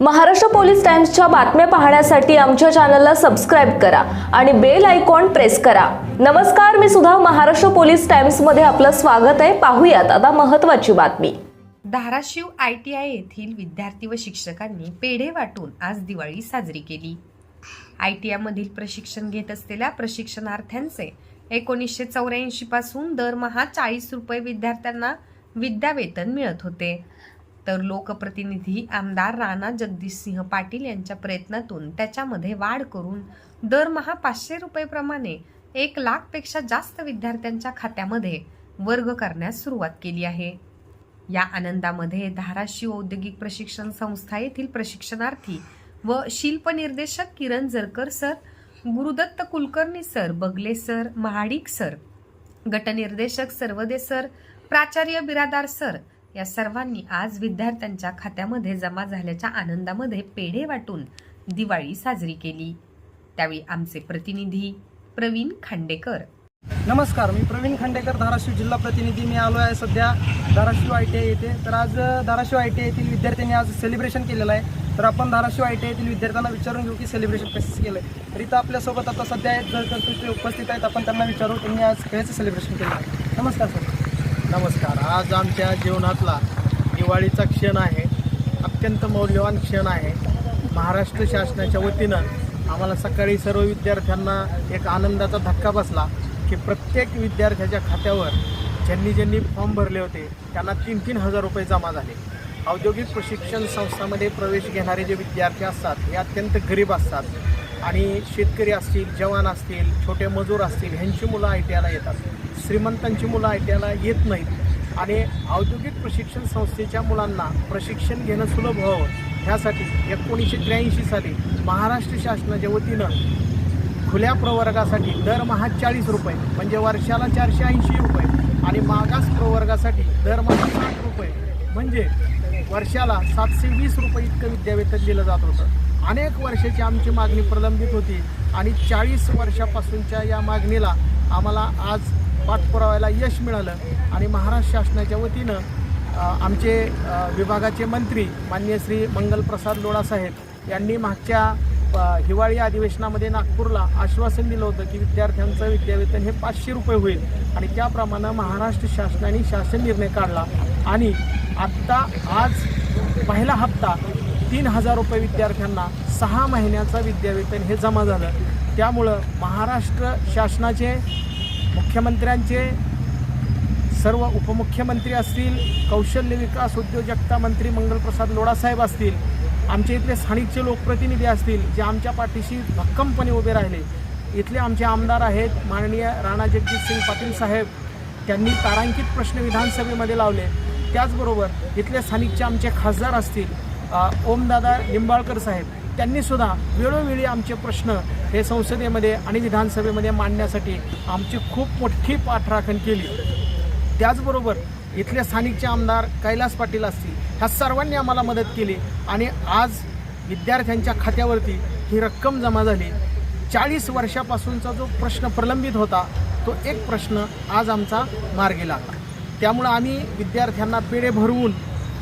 Maharashtra police टाइम्सच्या बातम्या पाहण्यासाठी आमच्या चॅनलला सबस्क्राईब करा आणि बेल आयकॉन प्रेस करा. नमस्कार मी सुद्धा महाराष्ट्र पोलीस टाइम्समध्ये आपलं स्वागत आहे. पाहूयात आता महत्त्वाची बातमी. धाराशिव आय टी आय येथील विद्यार्थी व शिक्षकांनी पेढे वाटून आज दिवाळी साजरी केली. आय टी आयमधील प्रशिक्षण घेत असलेल्या प्रशिक्षणार्थ्यांचे एकोणीसशे चौऱ्याऐंशी पासून दरमहा चाळीस रुपये विद्यार्थ्यांना विद्यावेतन मिळत होते. तर लोकप्रतिनिधी आमदार राणा जगदीशसिंह पाटील यांच्या प्रयत्नातून त्याच्यामध्ये वाढ करून दरमहा पाचशे रुपयेप्रमाणे एक लाखपेक्षा जास्त विद्यार्थ्यांच्या खात्यामध्ये वर्ग करण्यास सुरुवात केली आहे. या आनंदामध्ये धाराशिव औद्योगिक प्रशिक्षण संस्था येथील प्रशिक्षणार्थी व शिल्पनिर्देशक Kiran Jarkar sir Gurudatta Kulkarni sir Bagle sir Mahadik sir गटनिर्देशक Sarvade sir प्राचार्य बिरादार सर या सर्वांनी आज विद्यार्थ्यांच्या खात्यामध्ये जमा झाल्याच्या आनंदामध्ये पेढे वाटून दिवाळी साजरी केली. त्यावेळी आमचे प्रतिनिधी प्रवीण खांडेकर. नमस्कार मी प्रवीण खांडेकर धाराशिव जिल्हा प्रतिनिधी. मी आलो आहे सध्या धाराशिव आय टी आय येथे. तर आज धाराशिव आय टी आय येथील विद्यार्थ्यांनी आज सेलिब्रेशन केलेलं आहे. तर आपण धाराशिव आय टी आय येथील विद्यार्थ्यांना विचारून घेऊ की सेलिब्रेशन कसं केलं आहे तर इथं आपल्यासोबत आता सध्या आहेत जर ते उपस्थित आहेत आपण त्यांना विचारू त्यांनी आज खेळाचं सेलिब्रेशन केलं आहे. नमस्कार सर. नमस्कार. आज आमच्या जीवनातला दिवाळीचा क्षण आहे. अत्यंत मौल्यवान क्षण आहे. महाराष्ट्र शासनाच्या वतीनं आम्हाला सकाळी सर्व विद्यार्थ्यांना एक आनंदाचा धक्का बसला की प्रत्येक विद्यार्थ्याच्या खात्यावर ज्यांनी ज्यांनी फॉर्म भरले होते त्यांना तीन तीन हजार रुपये जमा झाले. औद्योगिक प्रशिक्षण संस्थांमध्ये प्रवेश घेणारे जे विद्यार्थी असतात हे अत्यंत गरीब असतात. आणि शेतकरी असतील जवान असतील छोटे मजूर असतील ह्यांची मुलं आय टी आयला येतात. श्रीमंतांची मुलं आय टी आयला येत नाहीत. आणि औद्योगिक प्रशिक्षण संस्थेच्या मुलांना प्रशिक्षण घेणं सुलभ व्हावं. ह्यासाठी एकोणीसशे त्र्याऐंशी साली महाराष्ट्र शासनाच्या वतीनं खुल्या प्रवर्गासाठी दरमहा चाळीस रुपये म्हणजे वर्षाला चारशे ऐंशी रुपये आणि मागास प्रवर्गासाठी दरमहा साठ रुपये म्हणजे वर्षाला सातशे वीस रुपये इतकं विद्यावेतन दिलं जात होतं. अनेक वर्षाची आमची मागणी प्रलंबित होती आणि चाळीस वर्षापासूनच्या या मागणीला आम्हाला आज पाठपुराव्याला यश मिळालं आणि महाराष्ट्र शासनाच्या वतीनं आमचे विभागाचे मंत्री मान्य श्री मंगलप्रसाद लोडासाहेब यांनी मागच्या हिवाळी अधिवेशनामध्ये नागपूरला आश्वासन दिलं होतं की विद्यार्थ्यांचं विद्यावेतन हे पाचशे रुपये होईल आणि त्याप्रमाणे महाराष्ट्र शासनाने शासन निर्णय काढला. आणि आत्ता आज पहिला हप्ता तीन हजार रुपये विद्यार्थ्यांना सहा महिन्याचं विद्यावेतन हे जमा झालं. त्यामुळं महाराष्ट्र शासनाचे मुख्यमंत्र्यांचे सर्व उपमुख्यमंत्री असतील कौशल्य विकास उद्योजकता मंत्री मंगलप्रसाद लोढासाहेब असतील आमच्या इथले स्थानिकचे लोकप्रतिनिधी असतील जे आमच्या पाठीशी भक्कमपणे उभे राहिले. इथले आमचे आमदार आहेत माननीय राणा जगजितसिंग पाटील साहेब. त्यांनी तारांकित प्रश्न विधानसभेमध्ये लावले. त्याचबरोबर इथले स्थानिकचे आमचे खासदार असतील ओमदादा निंबाळकर साहेब त्यांनीसुद्धा वेळोवेळी आमचे प्रश्न हे संसदेमध्ये आणि विधानसभेमध्ये मांडण्यासाठी आमची खूप मोठी पाठराखण केली. त्याचबरोबर इथले स्थानिकचे आमदार कैलास पाटील असतील ह्या सर्वांनी आम्हाला मदत केली आणि आज विद्यार्थ्यांच्या खात्यावरती ही रक्कम जमा झाली. चाळीस वर्षापासूनचा जो प्रश्न प्रलंबित होता तो एक प्रश्न आज आमचा मार्गी लागला. त्यामुळं आम्ही विद्यार्थ्यांना पेढे भरवून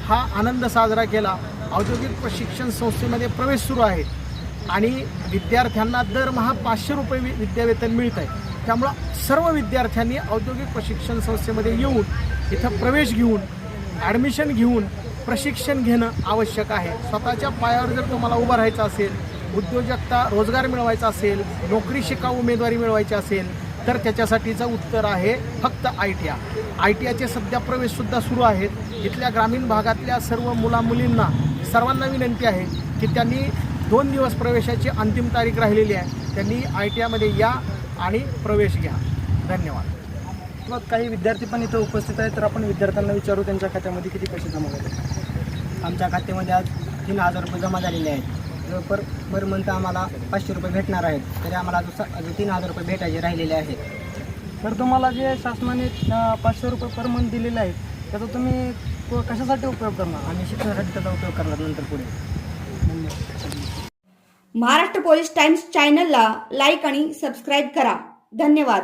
हा आनंद साजरा केला. औद्योगिक प्रशिक्षण संस्थेमध्ये प्रवेश सुरू आहे. आणि विद्यार्थ्यांना दरमहा पाचशे रुपये वि- विद्यावेतन मिळत आहे त्यामुळं सर्व विद्यार्थ्यांनी औद्योगिक प्रशिक्षण संस्थेमध्ये येऊन इथं प्रवेश घेऊन ॲडमिशन घेऊन प्रशिक्षण घेणं आवश्यक आहे. स्वतःच्या पायावर जर तुम्हाला उभं राहायचं असेल उद्योजकता रोजगार मिळवायचा असेल नोकरी शिकाऊ उमेदवारी मिळवायची असेल तर त्याच्यासाठीचं उत्तर आहे फक्त I T I I T आयचे सध्या प्रवेशसुद्धा सुरू आहेत. इथल्या ग्रामीण भागातल्या सर्व मुलामुलींना सर्वांना विनंती आहे की त्यांनी दोन दिवस प्रवेशाची अंतिम तारीख राहिलेली आहे. त्यांनी आय टी आयमध्ये या आणि प्रवेश घ्या. धन्यवाद. मग काही विद्यार्थी पण इथं उपस्थित आहेत तर आपण विद्यार्थ्यांना विचारू त्यांच्या खात्यामध्ये किती पैसे जमा झाले? आमच्या खात्यामध्ये आज तीन हजार रुपये जमा झालेले आहेत. जर पर पर मंथ आम्हाला पाचशे रुपये भेटणार आहेत. तरी आम्हाला अजून तीन हजार रुपये भेटायचे राहिलेले आहेत. तर तुम्हाला जे शासनाने पाचशे रुपये पर मंथ दिलेले आहेत त्याचा तुम्ही कशासाठी उपयोग करणार? आणि शिक्षणासाठी त्याचा उपयोग करणार नंतर पुढे. महाराष्ट्र पोलीस टाइम्स चॅनलला लाईक आणि सबस्क्राईब करा. धन्यवाद.